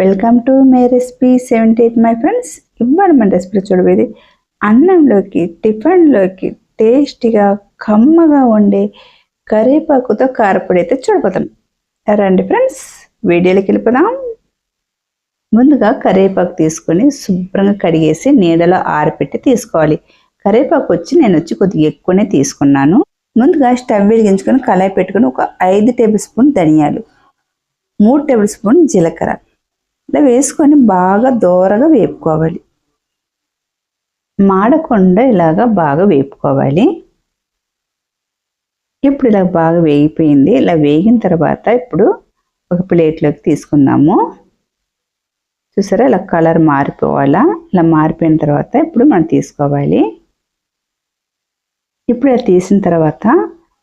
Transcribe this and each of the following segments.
Welcome to my recipe seventy eight my friends ఇవాళ మన recipe చూడబోయేది అన్నంలోకి టిఫిన్లోకి టేస్టీగా కమ్మగా ఉండే కరివేపాకుతో కారపొడి అయితే చూడబోతాం రండి ఫ్రెండ్స్ వీడియోలోకి వెళ్ళిపోదాం. ముందుగా కరివేపాకు తీసుకొని శుభ్రంగా కడిగేసి నీడలో ఆరపెట్టి తీసుకోవాలి. కరివేపాకు వచ్చి నేను వచ్చి కొద్దిగా ఎక్కువనే తీసుకున్నాను. ముందుగా స్టవ్ వెలిగించుకొని కళాయి పెట్టుకొని ఒక ఐదు టేబుల్ స్పూన్ ధనియాలు మూడు టేబుల్ స్పూన్ జీలకర్ర. ఇలా వేసుకొని బాగా దోరగా వేపుకోవాలి. మాడకుండా ఇలాగా బాగా వేపుకోవాలి. ఇప్పుడు ఇలా బాగా వేగిపోయింది. ఇలా వేగిన తర్వాత ఇప్పుడు ఒక ప్లేట్లోకి తీసుకుందాము. చూసారా? ఇలా కలర్ మారిపోవాలా? ఇలా మారిపోయిన తర్వాత ఇప్పుడు మనం తీసుకోవాలి. ఇప్పుడు ఇలా తీసిన తర్వాత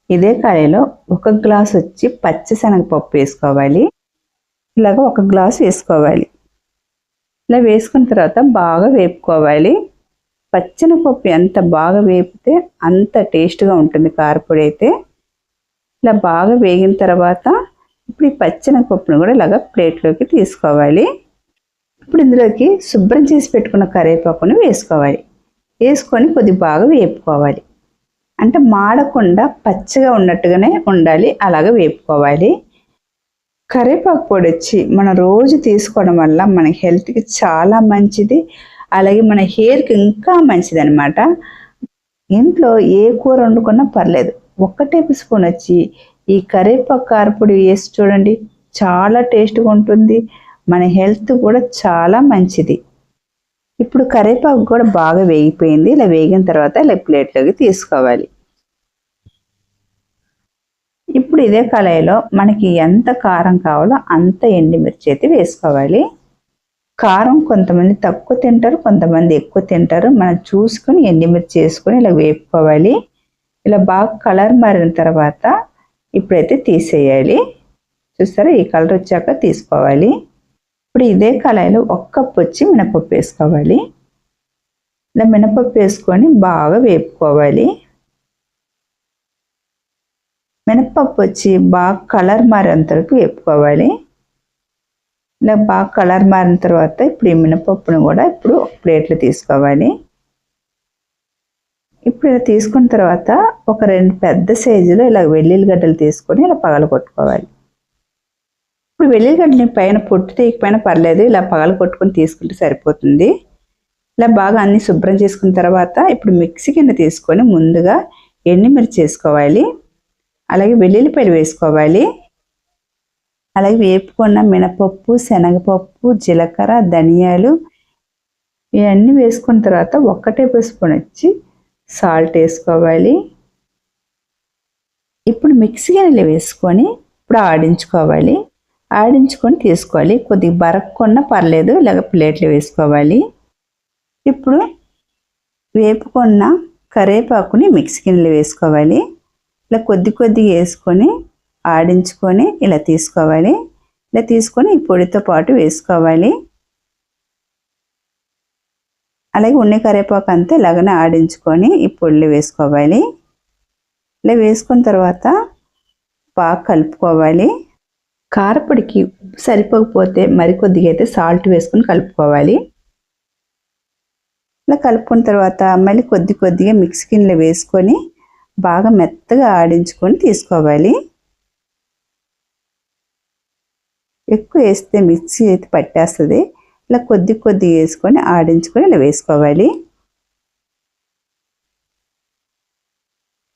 ఇదే కాయలో ఒక గ్లాస్ వచ్చి పచ్చిశనగపప్పు వేసుకోవాలి. ఇలాగ ఒక గ్లాస్ వేసుకోవాలి. ఇలా వేసుకున్న తర్వాత బాగా వేపుకోవాలి. పచ్చని పప్పు ఎంత బాగా వేపితే అంత టేస్ట్గా ఉంటుంది కారపొడి అయితే. ఇలా బాగా వేగిన తర్వాత ఇప్పుడు ఈ పచ్చని పప్పును కూడా ఇలాగ ప్లేట్లోకి తీసుకోవాలి. ఇప్పుడు ఇందులోకి శుభ్రం చేసి పెట్టుకున్న కరివేపాకును వేసుకోవాలి. వేసుకొని కొద్ది బాగా వేపుకోవాలి. అంటే మాడకుండా పచ్చగా ఉన్నట్టుగానే ఉండాలి. అలాగ వేపుకోవాలి. కరివేపాకు పొడి వచ్చి మనం రోజు తీసుకోవడం వల్ల మన హెల్త్కి చాలా మంచిది. అలాగే మన హెయిర్కి ఇంకా మంచిది అనమాట ఇంట్లో ఏ కూర వండుకున్నా పర్లేదు. ఒక్క టేబుల్ స్పూన్ వచ్చి ఈ కరివేపాకు కారపొడి వేసి చూడండి. చాలా టేస్ట్గా ఉంటుంది. మన హెల్త్ కూడా చాలా మంచిది. ఇప్పుడు కరివేపాకు కూడా బాగా వేగిపోయింది. ఇలా వేగిన తర్వాత ఇలా ప్లేట్లోకి తీసుకోవాలి. ఇప్పుడు ఇదే కళాయిలో మనకి ఎంత కారం కావాలో అంత ఎండిమిర్చి అయితే వేసుకోవాలి. కారం కొంతమంది తక్కువ తింటారు కొంతమంది ఎక్కువ తింటారు. మనం చూసుకొని ఎండిమిర్చి వేసుకొని ఇలా వేపుకోవాలి. ఇలా బాగా కలర్ మారిన తర్వాత ఇప్పుడైతే తీసేయాలి. చూస్తారా? ఈ కలర్ వచ్చాక తీసుకోవాలి. ఇప్పుడు ఇదే కళాయిలో ఒక్క పొచ్చి మినపప్పు వేసుకోవాలి. ఇలా మినపప్పు వేసుకొని బాగా వేపుకోవాలి. మినప్పప్పు వచ్చి బాగా కలర్ మారేంత వరకు వేపుకోవాలి. ఇలా బాగా కలర్ మారిన తర్వాత ఇప్పుడు ఈ మినపప్పును కూడా ఇప్పుడు ప్లేట్లో తీసుకోవాలి. ఇప్పుడు ఇలా తీసుకున్న తర్వాత ఒక రెండు పెద్ద సైజులో ఇలా వెల్లుల్లిగడ్డలు తీసుకొని ఇలా పగలు కొట్టుకోవాలి ఇప్పుడు వెల్లుల్లిగడ్డని పైన పొట్టు తీయకపోయినా పర్లేదు ఇలా పగలు కొట్టుకొని తీసుకుంటే సరిపోతుంది. ఇలా బాగా అన్ని శుభ్రం చేసుకున్న తర్వాత ఇప్పుడు మిక్సీ కింద తీసుకొని ముందుగా ఎండుమిర్చి వేసుకోవాలి. అలాగే వెల్లుల్లిపాయలు వేసుకోవాలి. అలాగే వేపుకున్న మినపప్పు శనగపప్పు జీలకర్ర ధనియాలు ఇవన్నీ వేసుకున్న తర్వాత ఒక్క టేబుల్ స్పూన్ వచ్చి సాల్ట్ వేసుకోవాలి. ఇప్పుడు మిక్సీ గిన్నెలు వేసుకొని ఇప్పుడు ఆడించుకోవాలి. ఆడించుకొని తీసుకోవాలి. కొద్దిగా బరక్కున్నా పర్లేదు ఇలాగ ప్లేట్లు వేసుకోవాలి. ఇప్పుడు వేపుకున్న కరివేపాకుని మిక్సీ గిన్నెలు వేసుకోవాలి. ఇలా కొద్ది కొద్దిగా వేసుకొని ఆడించుకొని ఇలా తీసుకోవాలి. ఇలా తీసుకొని ఈ పొడితో పాటు వేసుకోవాలి. అలాగే ఉన్ని కరివేపాకు అంతా ఇలాగనే ఆడించుకొని ఈ పొడిలో వేసుకోవాలి. ఇలా వేసుకున్న తర్వాత బాగా కలుపుకోవాలి. కారపొడికి సరిపోకపోతే మరికొద్దిగా అయితే సాల్ట్ వేసుకొని కలుపుకోవాలి. ఇలా కలుపుకున్న తర్వాత మళ్ళీ కొద్ది కొద్దిగా మిక్స్ గిన్నెలో వేసుకొని బాగా మెత్తగా ఆడించుకొని తీసుకోవాలి. ఎక్కువ వేస్తే మిక్సీ అయితే పట్టేస్తుంది. ఇలా కొద్ది కొద్ది వేసుకొని ఆడించుకొని ఇలా వేసుకోవాలి.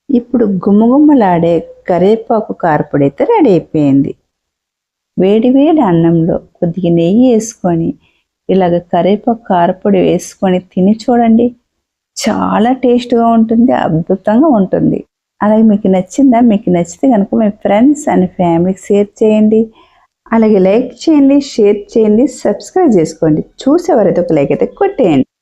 ఇప్పుడు గుమ్మగుమ్మలాడే కరివేపాకు కారపొడి అయితే రెడీ అయిపోయింది. వేడివేడి అన్నంలో కొద్దిగా నెయ్యి వేసుకొని ఇలాగ కరివేపాకు కారపొడి వేసుకొని తిని చూడండి. చాలా టేస్ట్గా ఉంటుంది అద్భుతంగా ఉంటుంది. అలాగే మీకు నచ్చిందా? మీకు నచ్చితే కనుక మీ ఫ్రెండ్స్ అండ్ ఫ్యామిలీకి షేర్ చేయండి. అలాగే లైక్ చేయండి షేర్ చేయండి సబ్స్క్రైబ్ చేసుకోండి. చూసేవారైతే ఒక లైక్ అయితే కొట్టేయండి.